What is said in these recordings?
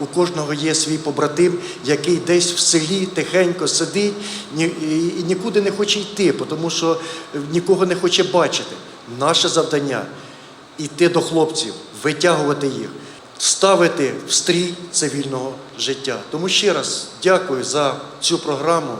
у кожного є свій побратим, який десь в селі тихенько сидить і нікуди не хоче йти, тому що нікого не хоче бачити. Наше завдання йти до хлопців, витягувати їх, ставити в стрій цивільного життя. Тому ще раз дякую за цю програму.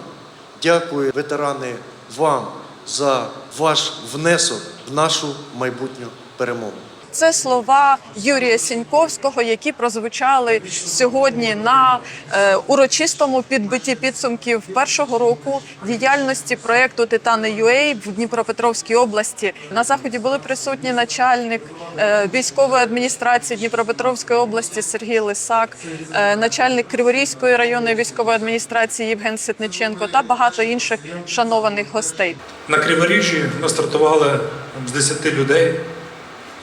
Дякую, ветерани, вам за ваш внесок в нашу майбутню перемогу. Це слова Юрія Сіньковського, які прозвучали сьогодні на е, урочистому підбитті підсумків першого року діяльності проєкту Титани UA в Дніпропетровській області. На заході були присутні начальник е, військової адміністрації Дніпропетровської області Сергій Лисак, е, начальник Криворізької районної військової адміністрації Євген Ситниченко та багато інших шанованих гостей. На Криворіжжі ми стартували з 10 людей,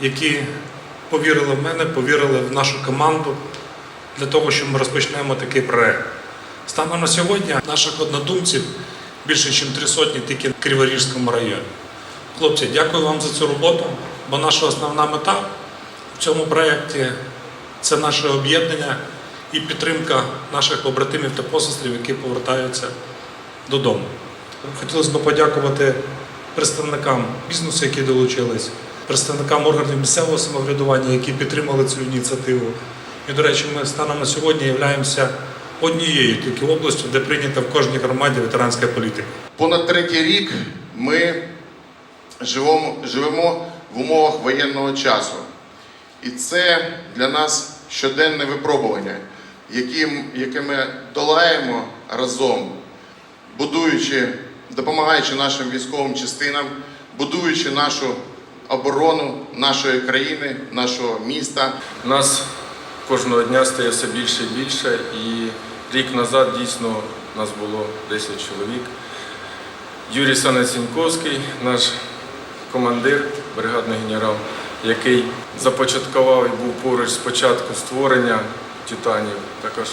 які повірили в мене, повірили в нашу команду для того, щоб ми розпочнемо такий проект. Станом на сьогодні наших однодумців більше, ніж три сотні тільки в Криворіжському районі. Хлопці, дякую вам за цю роботу, бо наша основна мета в цьому проєкті це наше об'єднання і підтримка наших побратимів та посестрів, які повертаються додому. Хотілося б подякувати представникам бізнесу, які долучились, представникам органів місцевого самоврядування, які підтримали цю ініціативу. І, до речі, ми станом на сьогодні являємося однією тільки областю, де прийнята в кожній громаді ветеранська політика. Понад третій рік ми живемо, живемо в умовах воєнного часу. І це для нас щоденне випробування, яке ми долаємо разом, будуючи, допомагаючи нашим військовим частинам, будуючи нашу оборону нашої країни, нашого міста. Нас кожного дня стає все більше і більше, і рік назад дійсно нас було 10 чоловік. Юрій Санеціньковський, наш командир, бригадний генерал, який започаткував і був поруч з початку створення титанів. Також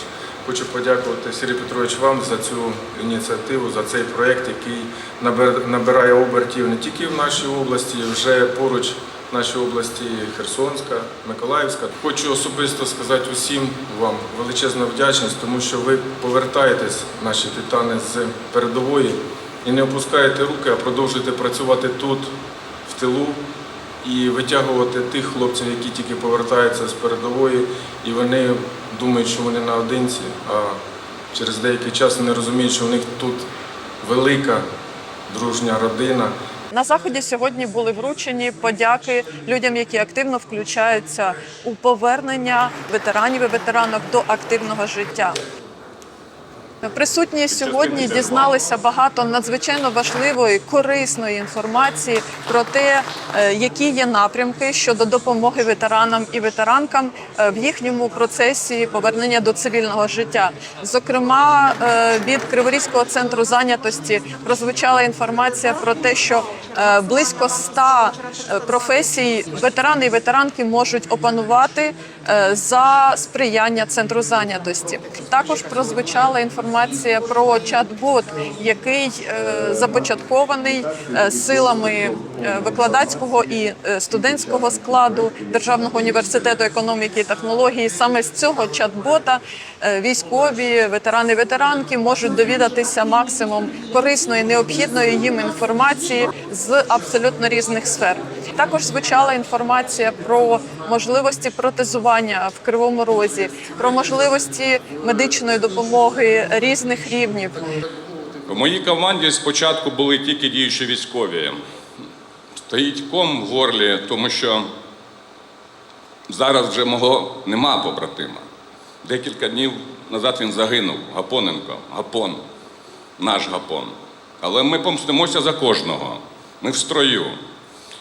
хочу подякувати Сергій Петрович вам за цю ініціативу, за цей проєкт, який набирає обертів не тільки в нашій області, вже поруч в нашій області Херсонська, Миколаївська. Хочу особисто сказати усім вам величезна вдячність, тому що ви повертаєтесь, наші титани, з передової і не опускаєте руки, а продовжуєте працювати тут, в тилу, і витягувати тих хлопців, які тільки повертаються з передової, і вони думають, що вони наодинці, а через деякий час вони розуміють, що в них тут велика дружня родина. На заході сьогодні були вручені подяки людям, які активно включаються у повернення ветеранів і ветеранок до активного життя. Присутні сьогодні дізналися багато надзвичайно важливої, корисної інформації про те, е, які є напрямки щодо допомоги ветеранам і ветеранкам е, в їхньому процесі повернення до цивільного життя. Зокрема, е, від Криворізького центру зайнятості прозвучала інформація про те, що близько 100 е, професій ветерани і ветеранки можуть опанувати за сприяння центру зайнятості. Також прозвучала інформація про чат-бот, який е, започаткований е, силами е, викладацького і студентського складу Державного університету економіки і технології. Саме з цього чат-бота військові ветерани ветеранки можуть довідатися максимум корисної, необхідної їм інформації з абсолютно різних сфер. Також звучала інформація про можливості протезування в кривому розі, про можливості медичної допомоги різних рівнів. В моїй команді спочатку були тільки діючі військові. Стоїть ком в горлі, тому що зараз вже мого нема побратима. Декілька днів назад він загинув. Гапоненко, Гапон, наш Гапон. Але ми помстимося за кожного. Ми в строю.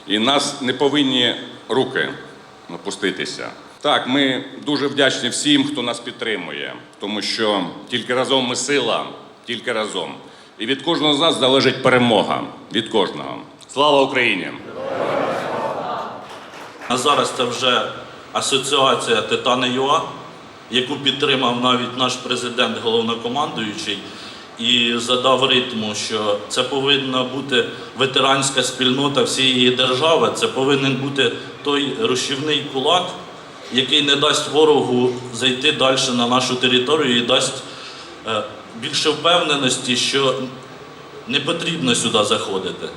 І нас не повинні руки опуститися. Так, ми дуже вдячні всім, хто нас підтримує, тому що тільки разом ми сила, тільки разом. І від кожного з нас залежить перемога. Від кожного. Слава Україні! А зараз це вже асоціація Титани ЮА, яку підтримав навіть наш президент, головнокомандуючий, і задав ритму, що це повинна бути ветеранська спільнота всієї держави. Це повинен бути той рушівний кулак, який не дасть ворогу зайти далі на нашу територію і дасть е, більше впевненості, що не потрібно сюди заходити.